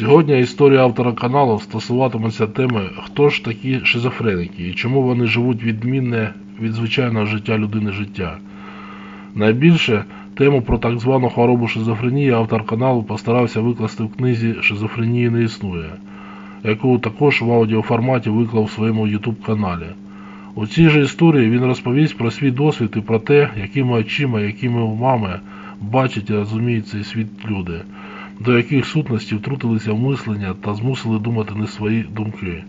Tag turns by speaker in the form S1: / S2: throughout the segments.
S1: Сьогодні історія автора каналу стосуватиметься теми, хто ж такі шизофреники і чому вони живуть відмінне від звичайного життя людини життя. Найбільше тему про так звану хворобу шизофренії автор каналу постарався викласти в книзі Шизофренії не існує, яку також в аудіоформаті виклав в своєму YouTube каналі. У цій же історії він розповість про свій досвід і про те, якими очима, якими умами бачать і розуміють цей світ люди, до яких сутностей втрутилися в мислення та змусили думати не свої думки.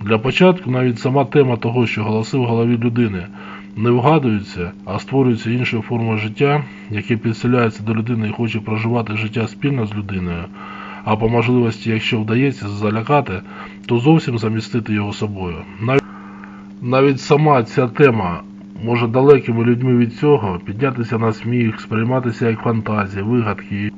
S1: Для початку навіть сама тема того, що голоси в голові людини не вгадуються, а створюються іншою формою життя, яке підселяється до людини і хоче проживати життя спільно з людиною, а по можливості, якщо вдається залякати, то зовсім замістити його собою. Навіть, сама ця тема може далекими людьми від цього піднятися на сміх, сприйматися як фантазія, вигадки.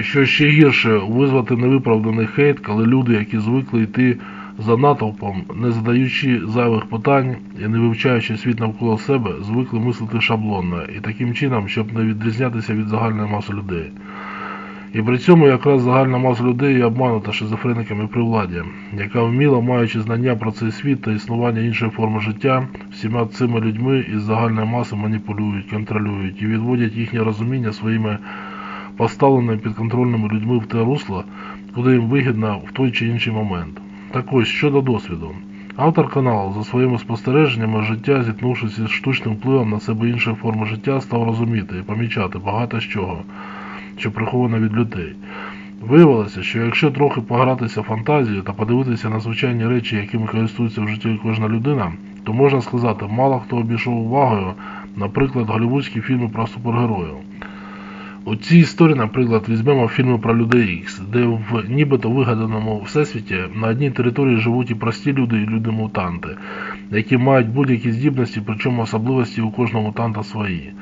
S1: Що ще гірше, визвати невиправданий хейт, коли люди, які звикли йти за натовпом, не задаючи зайвих питань і не вивчаючи світ навколо себе, звикли мислити шаблонно і таким чином, щоб не відрізнятися від загальної маси людей. І при цьому якраз загальна маса людей і обманута шизофрениками при владі, яка вміло, маючи знання про цей світ та існування іншої форми життя, всіма цими людьми із загальної маси маніпулюють, контролюють і відводять їхнє розуміння своїми поставленими підконтрольними людьми в те русло, куди їм вигідно в той чи інший момент. Так ось щодо досвіду. Автор каналу за своїми спостереженнями життя, зіткнувшись із штучним впливом на себе іншої форми життя, став розуміти і помічати багато з чого, що приховано від людей. Виявилося, що якщо трохи погратися фантазією та подивитися на звичайні речі, якими користується в житті кожна людина, то можна сказати, мало хто обійшов увагою, наприклад, голівудські фільми про супергероїв. У цій історії, наприклад, візьмемо фільми про людей Ікс, де в нібито вигаданому всесвіті на одній території живуть і прості люди, і люди-мутанти, які мають будь-які здібності, причому особливості у кожного мутанта свої.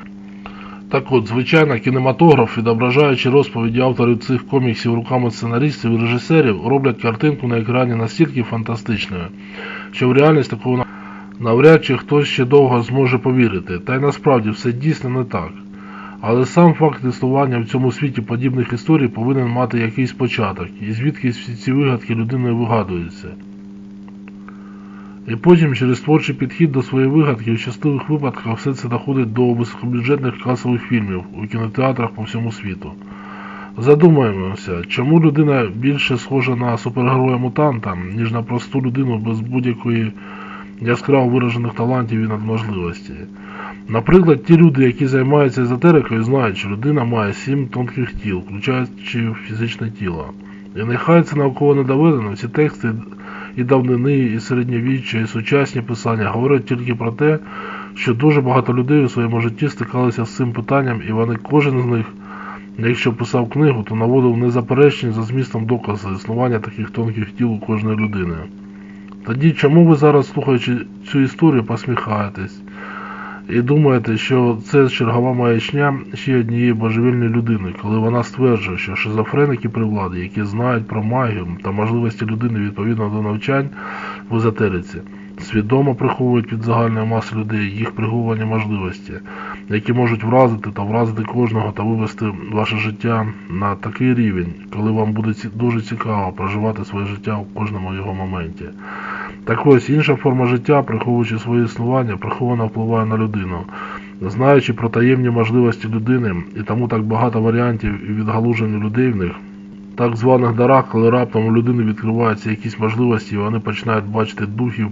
S1: Так от, звичайно, кінематограф, відображаючи розповіді авторів цих коміксів руками сценаристів і режисерів, роблять картинку на екрані настільки фантастичною, що в реальність такого навряд чи хтось ще довго зможе повірити. Та й насправді все дійсно не так. Але сам факт існування в цьому світі подібних історій повинен мати якийсь початок, і звідки всі ці вигадки людиною вигадуються. І потім через творчий підхід до своєї вигадки в щасливих випадках все це доходить до високобюджетних касових фільмів у кінотеатрах по всьому світу. Задумаємося, чому людина більше схожа на супергероя-мутанта, ніж на просту людину без будь-якої яскраво виражених талантів і надможливостей. Наприклад, ті люди, які займаються езотерикою, знають, що людина має сім тонких тіл, включаючи фізичне тіло. І нехай це науково не доведено, всі тексти і давнини, і середньовіччя, і сучасні писання говорять тільки про те, що дуже багато людей у своєму житті стикалися з цим питанням, і вони кожен з них, якщо писав книгу, то наводив незаперечні за змістом докази існування таких тонких тіл у кожної людини. Тоді чому ви зараз, слухаючи цю історію, посміхаєтесь? І думаєте, що це чергова маячня ще однієї божевільної людини, коли вона стверджує, що шизофреники при владі, які знають про магію та можливості людини відповідно до навчань в езотериці, свідомо приховують від загальної маси людей їх приховані можливості, які можуть вразити та вразити кожного та вивести ваше життя на такий рівень, коли вам буде дуже цікаво проживати своє життя у кожному його моменті. Так ось інша форма життя, приховуючи своє існування, приховано впливає на людину. Знаючи про таємні можливості людини і тому так багато варіантів і відгалужень людей в них, так званих дарах, коли раптом у людини відкриваються якісь можливості, і вони починають бачити духів,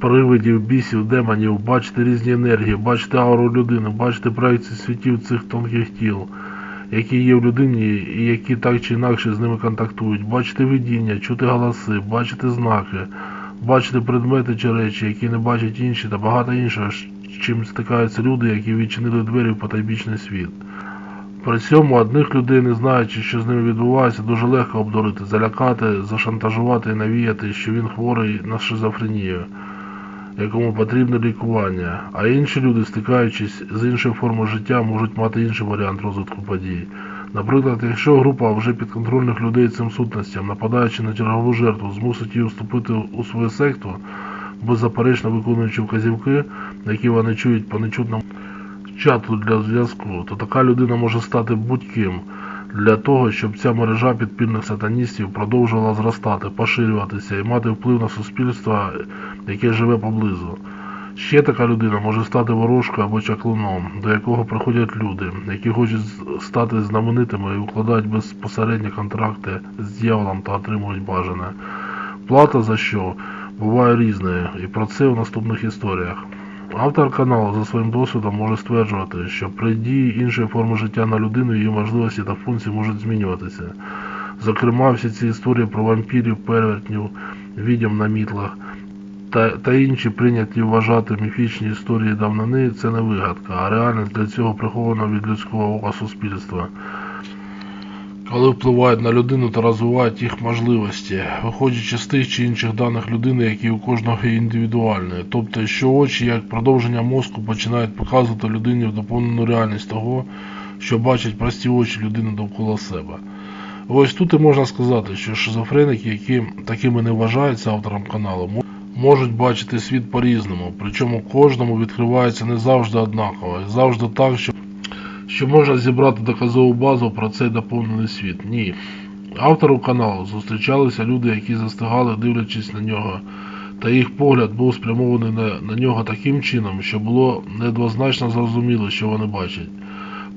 S1: привидів, бісів, демонів, бачити різні енергії, бачити ауру людини, бачити проекції світів цих тонких тіл, які є в людині і які так чи інакше з ними контактують, бачити видіння, чути голоси, бачити знаки, бачити предмети чи речі, які не бачать інші, та багато іншого, з чим стикаються люди, які відчинили двері в потайбічний світ. При цьому одних людей, не знаючи, що з ними відбувається, дуже легко обдурити, залякати, зашантажувати і навіяти, що він хворий на шизофренію, якому потрібне лікування, а інші люди, стикаючись з іншою формою життя, можуть мати інший варіант розвитку подій. Наприклад, якщо група вже підконтрольних людей цим сутностям, нападаючи на чергову жертву, змусить її вступити у свою секту, беззаперечно виконуючи вказівки, які вони чують по нечутному чату для зв'язку, то така людина може стати будь-ким, для того, щоб ця мережа підпільних сатаністів продовжувала зростати, поширюватися і мати вплив на суспільство, яке живе поблизу. Ще така людина може стати ворожкою або чаклуном, до якого приходять люди, які хочуть стати знаменитими і укладають безпосередні контракти з дьяволом та отримують бажане. Плата за що буває різною, і про це в наступних історіях. Автор каналу за своїм досвідом може стверджувати, що при дії іншої форми життя на людину її можливості та функції можуть змінюватися. Зокрема, всі ці історії про вампірів, перевертнів, відьом на мітлах та, та інші прийняті вважати міфічні історії давнини це не вигадка, а реальність для цього прихована від людського ока суспільства. Коли впливають на людину та розвивають їх можливості, виходячи з тих чи інших даних людини, які у кожного є індивідуальні, тобто що очі як продовження мозку починають показувати людині в доповнену реальність того, що бачать прості очі людини довкола себе. Ось тут і можна сказати, що шизофреники, які такими не вважаються автором каналу, можуть бачити світ по-різному, причому кожному відкривається не завжди однаково, і завжди так, що що можна зібрати доказову базу про цей доповнений світ. Ні. Автору каналу зустрічалися люди, які застигали, дивлячись на нього, та їх погляд був спрямований на, на нього таким чином, що було недвозначно зрозуміло, що вони бачать.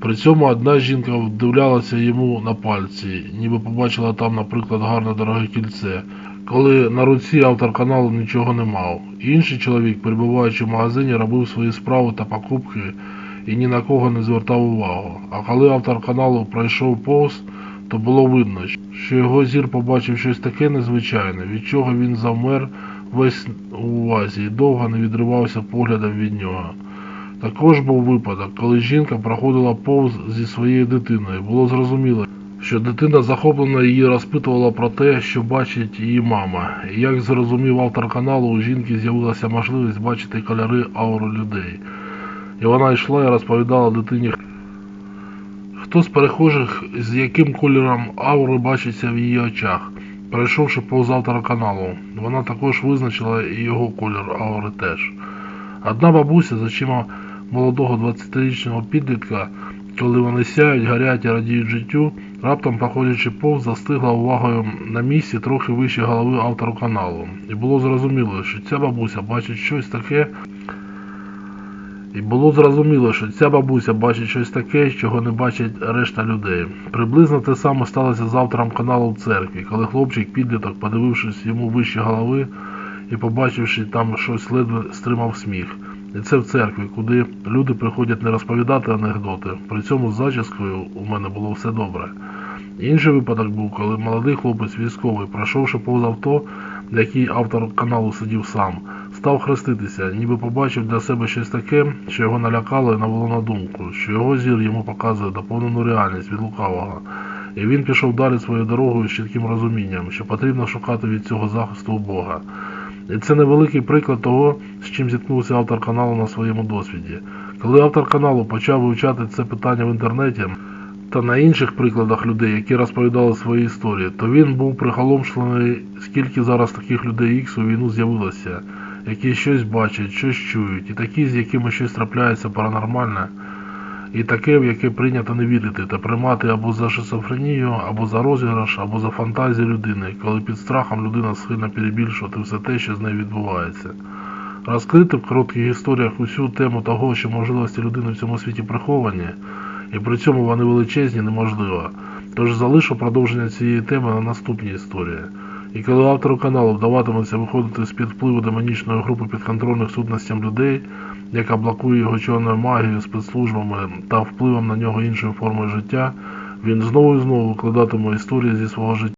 S1: При цьому одна жінка вдивлялася йому на пальці, ніби побачила там, наприклад, гарне дороге кільце, коли на руці автор каналу нічого не мав. Інший чоловік, перебуваючи в магазині, робив свої справи та покупки і ні на кого не звертав увагу. А коли автор каналу пройшов повз, то було видно, що його зір побачив щось таке незвичайне, від чого він завмер весь у увазі і довго не відривався поглядом від нього. Також був випадок, коли жінка проходила повз зі своєю дитиною. Було зрозуміло, що дитина захоплено її розпитувала про те, що бачить її мама. Як зрозумів автор каналу, у жінки з'явилася можливість бачити кольори ауру людей. І вона йшла і розповідала дитині, хто з перехожих з яким кольором аури бачиться в її очах. Перейшовши повз автора каналу, вона також визначила і його кольор аури теж. Одна бабуся з очима молодого 20-річного підлітка, коли вони сяють, гарять і радіють життю, раптом, проходячи повз, застигла увагою на місці трохи вище голови автору каналу. І було зрозуміло, що ця бабуся бачить щось таке, і було зрозуміло, що ця бабуся бачить щось таке, чого не бачить решта людей. Приблизно те саме сталося з автором каналу в церкві, коли хлопчик підліток, подивившись йому вище голови і побачивши там щось, ледве стримав сміх. І це в церкві, куди люди приходять не розповідати анекдоти. При цьому з зачіскою у мене було все добре. Інший випадок був, коли молодий хлопець військовий, пройшовши повз авто, в якій автор каналу сидів сам, став хреститися, ніби побачив для себе щось таке, що його налякало і навело на думку, що його зір йому показує доповнену реальність від лукавого. І він пішов далі своєю дорогою з чітким розумінням, що потрібно шукати від цього захисту у Бога. Це невеликий приклад того, з чим зіткнувся автор каналу на своєму досвіді. Коли автор каналу почав вивчати це питання в інтернеті та на інших прикладах людей, які розповідали свої історії, то він був приголомшлений, скільки зараз таких людей Ікс у війну з'явилося, які щось бачать, щось чують, і такі, з якими щось трапляється паранормальне, і таке, в яке прийнято не вірити та приймати або за шизофренію, або за розіграш, або за фантазію людини, коли під страхом людина схильна перебільшувати все те, що з нею відбувається. Розкрити в коротких історіях усю тему того, що можливості людини в цьому світі приховані, і при цьому вони величезні, неможливо. Тож залишу продовження цієї теми на наступній історії. І коли автору каналу вдаватиметься виходити з-під впливу демонічної групи підконтрольних сутностям людей, яка блокує його чорною магією, спецслужбами та впливом на нього іншої формою життя, він знову і знову викладатиме історії зі свого життя.